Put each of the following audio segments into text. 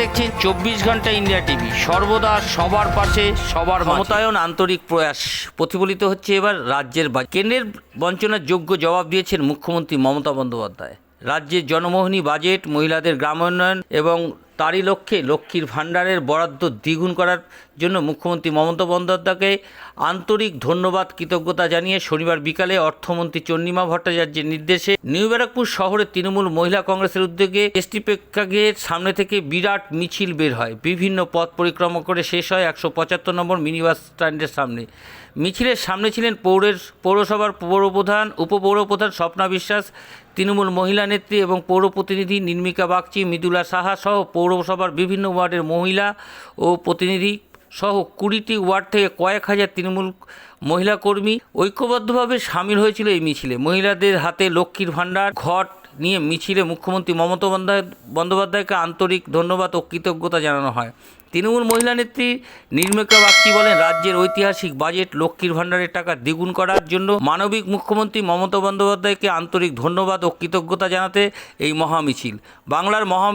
দেখছেন চব্বিশ ঘণ্টা ইন্ডিয়া টিভি। সর্বদা সবার পাশে, সবার ক্ষমতায়ন আন্তরিক প্রয়াস প্রতিফলিত হচ্ছে এবার রাজ্যের কেন্দ্রের বঞ্চনার যোগ্য জবাব দিয়েছেন মুখ্যমন্ত্রী মমতা বন্দ্যোপাধ্যায়। রাজ্যের জনমোহনী বাজেট, মহিলাদের গ্রামোন্নয়ন এবং তারই লক্ষ্যে লক্ষ্মীর ভাণ্ডারের বরাদ্দ দ্বিগুণ করার জন্য মুখ্যমন্ত্রী মমতা বন্দ্যোপাধ্যায়কে আন্তরিক ধন্যবাদ, কৃতজ্ঞতা জানিয়ে শনিবার বিকালে অর্থমন্ত্রী চন্দ্রিমা ভট্টাচার্যের নির্দেশে নিউ ব্যারাকপুর শহরের তৃণমূল মহিলা কংগ্রেসের উদ্যোগে এসটি প্রেক্ষাগৃহের সামনে থেকে বিরাট মিছিল বের হয়। বিভিন্ন পথ পরিক্রমা করে শেষ হয় একশো পঁচাত্তর নম্বর মিনি বাস স্ট্যান্ডের সামনে। মিছিলের সামনে ছিলেন পৌরের পৌরসভার পৌরপ্রধান, উপপৌরপ্রধান স্বপ্না বিশ্বাস তৃণমূল মহিলা নেত্রী এবং পৌর প্রতিনিধি নির্মিকা বাগচি, মৃদুলা সাহা সহ পৌরসভার বিভিন্ন ওয়ার্ডের মহিলা ও প্রতিনিধি সহ কুড়িটি ওয়ার্ড থেকে কয়েক হাজার তৃণমূল মহিলা কর্মী ঐক্যবদ্ধভাবে সামিল হয়েছিল এই মিছিলে। মহিলাদের হাতে লক্ষ্মীর ভাণ্ডার, ঘট নিয়ে মিছিলে মুখ্যমন্ত্রী মমতা বন্দ্যোপাধ্যায় বন্দ্যোপাধ্যায়কে আন্তরিক ধন্যবাদ ও কৃতজ্ঞতা জানানো হয়। তৃণমূল মহিলা নেত্রী নির্মিকা বাগচি বলেন, রাজ্যের ঐতিহাসিক বাজেট লক্ষ্মীর ভাণ্ডারের টাকা দ্বিগুণ করার জন্য মানবিক মুখ্যমন্ত্রী মমতা বন্দ্যোপাধ্যায়কে আন্তরিক ধন্যবাদ ও কৃতজ্ঞতা জানাতে এই মহামিছিল। বাংলার মহা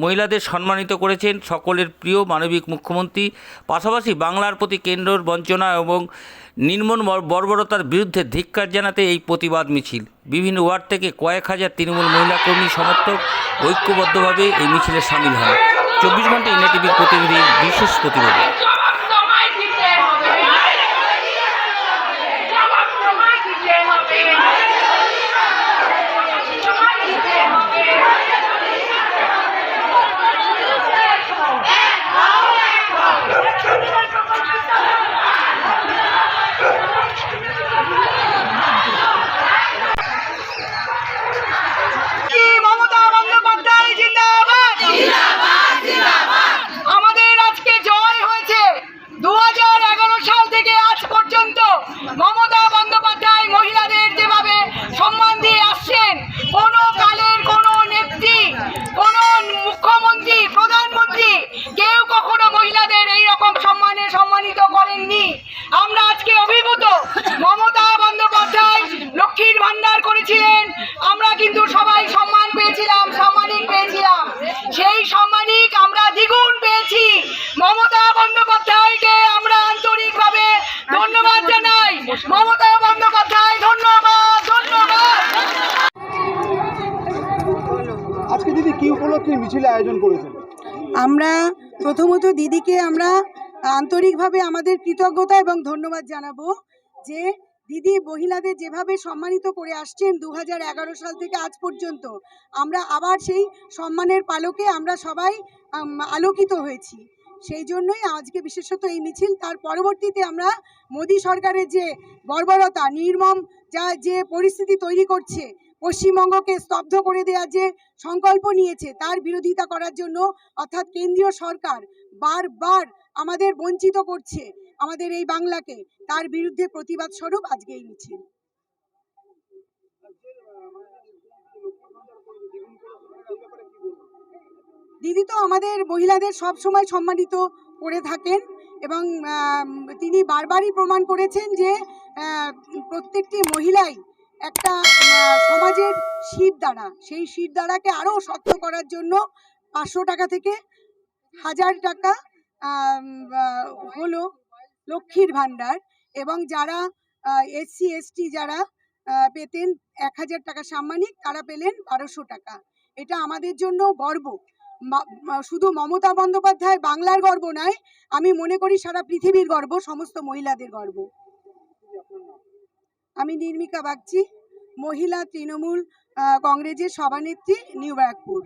মহিলাদের সম্মানিত করেছেন সকলের প্রিয় মানবিক মুখ্যমন্ত্রী। পাশাপাশি বাংলার প্রতি কেন্দ্রর বঞ্চনা এবং নির্মম বর্বরতার বিরুদ্ধে ধিক্কার জানাতে এই প্রতিবাদ মিছিল। বিভিন্ন ওয়ার্ড থেকে কয়েক হাজার তৃণমূল মহিলা কর্মী, সমর্থক ঐক্যবদ্ধভাবে এই মিছিলে সামিল হয়। চব্বিশ ঘণ্টা ইন্ডিয়া টিভির প্রতিনিধি বিশেষ প্রতিবেদন জবাব তোমায় দিতে হবে জবাব তোমায় দিতে হবে তোমায় দিতে হবে এক হও, এক হও। কি মমতা বন্দ্যোপাধ্যায় জিন্দাবাদ আমাদের আজকে জয় হয়েছে দু সাল থেকে আজ পর্যন্ত মমতা বন্দ্যোপাধ্যায় মহিলাদের যেভাবে সম্মান দিয়ে আসছেন কোনো কালের কোনো নেত্রী কোনো মুখ্যমন্ত্রী প্রধানমন্ত্রী কেউ কখনো মহিলাদের এই রকম সম্মানে সম্মানিত করেননি আমরা আজকে অভিভূত মমতা বন্দ্যোপাধ্যায় লক্ষ্মীর ভান্ডার করেছিলেন আমরা কিন্তু সবাই সম্মান পেয়েছিলাম সম্মানিক পেয়েছিলাম সেই সম্মানিক আমরা দ্বিগুণ পেয়েছি মমতা বন্দ্যোপাধ্যায়কে আমরা আন্তরিকভাবে ধন্যবাদ জানাই মমতা বন্দ্যোপাধ্যায় ধন্যবাদ ধন্যবাদ। আজকে দিদি কি উপলক্ষে মিছিলে আয়োজন করেছেন? আমরা প্রথমত দিদিকে আমরা আন্তরিকভাবে আমাদের কৃতজ্ঞতা এবং ধন্যবাদ জানাব যে দিদি মহিলাদের যেভাবে সম্মানিত করে আসছেন দু হাজার এগারো সাল থেকে আজ পর্যন্ত আমরা আবার সেই সম্মানের পালকে আমরা সবাই আলোকিত হয়েছি। সেই জন্যই আজকে বিশেষত এই মিছিল। তার পরবর্তীতে আমরা মোদী সরকারের যে বর্বরতা, নির্মম যা যে পরিস্থিতি তৈরি করছে, পশ্চিমবঙ্গকে স্তব্ধ করে দেওয়ার যে সংকল্প নিয়েছে, তার বিরোধিতা করার জন্য অর্থাৎ কেন্দ্রীয় সরকার বারবার আমাদের বঞ্চিত করছে, আমাদের এই বাংলাকে। তার বিরুদ্ধে প্রতিবাদ স্বরূপ আজকে এই মিছিল। দিদি তো আমাদের মহিলাদের সব সময় সম্মানিত করে থাকেন এবং তিনি বারবারই প্রমাণ করেছেন যে প্রত্যেকটি মহিলাই একটা সমাজের শির দ্বারা, সেই শির দ্বারাকে আরও শক্ত করার জন্য পাঁচশো টাকা থেকে হাজার টাকা হলো লক্ষ্মীর ভাণ্ডার এবং যারা এসসি, এসটি যারা পেতেন এক হাজার টাকা সাম্মানিক, তারা পেলেন বারোশো টাকা। এটা আমাদের জন্য গর্ব। শুধু মমতা বন্দ্যোপাধ্যায় বাংলার গর্ব নয়, আমি মনে করি সারা পৃথিবীর গর্ব, সমস্ত মহিলাদের গর্ব। আমি নির্মিকা বাগচি, মহিলা তৃণমূল কংগ্রেসের সভানেত্রী, নিউ ব্যারাকপুর।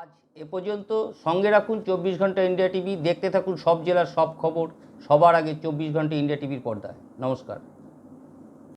আজ এ পর্যন্ত সঙ্গে রাখুন চব্বিশ ঘণ্টা ইন্ডিয়া টিভি, দেখতে থাকুন সব জেলার সব খবর, সবার আগে চব্বিশ ঘণ্টা ইন্ডিয়া টিভির পর্দায়। নমস্কার।